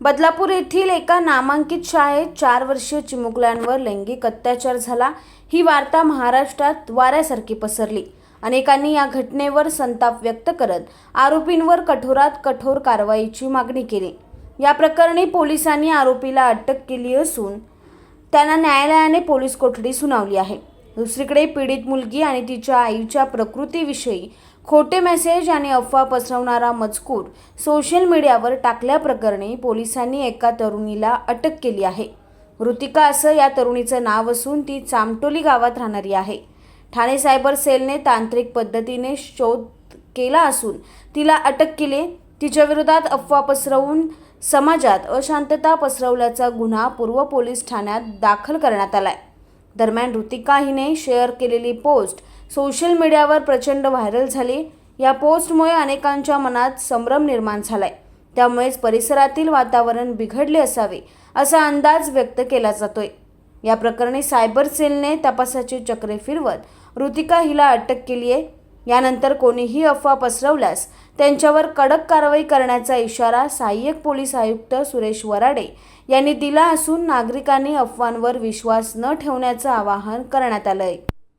बदलापूर येथील एका नामांकित शाळेत चार वर्षीय चिमुकल्यांवर लैंगिक अत्याचार झाला. ही वार्ता महाराष्ट्रात वाऱ्यासारखी पसरली. अनेकांनी या घटनेवर संताप व्यक्त करत आरोपींवर कठोरात कठोर कारवाईची मागणी केली. या प्रकरणी पोलिसांनी आरोपीला अटक केली असून त्यांना न्यायालयाने पोलीस कोठडी सुनावली आहे. दुसरीकडे पीडित मुलगी आणि तिच्या आईच्या प्रकृतीविषयी खोटे मेसेज आणि अफवा पसरवणारा मजकूर सोशल मीडियावर टाकल्याप्रकरणी पोलिसांनी एका तरुणीला अटक केली आहे. ऋतिका असं या तरुणीचं नाव असून ती चामटोली गावात राहणारी आहे. ठाणे सायबर सेलने तांत्रिक पद्धतीने शोध केला असून तिला अटक केली. तिच्याविरोधात अफवा पसरवून समाजात अशांतता पसरवल्याचा गुन्हा पूर्व पोलीस ठाण्यात दाखल करण्यात आला आहे दरम्यान ऋतिका हिने शेअर केलेली पोस्ट सोशल मीडियावर प्रचंड व्हायरल झाली. या पोस्टमुळे अनेकांच्या मनात संभ्रम निर्माण झालाय. त्यामुळेच परिसरातील वातावरण बिघडले असावे असा अंदाज व्यक्त केला जातोय. या प्रकरणी सायबर सेलने तपासाची चक्रे फिरवत ऋतिका हिला अटक केली आहे यानंतर कोणीही अफवा पसरवल्यास त्यांच्यावर कडक कारवाई करण्याचा इशारा सहाय्यक पोलीस आयुक्त सुरेश वराडे यांनी दिला असून नागरिकांनी अफवांवर विश्वास न ठेवण्याचं आवाहन करण्यात आलं आहे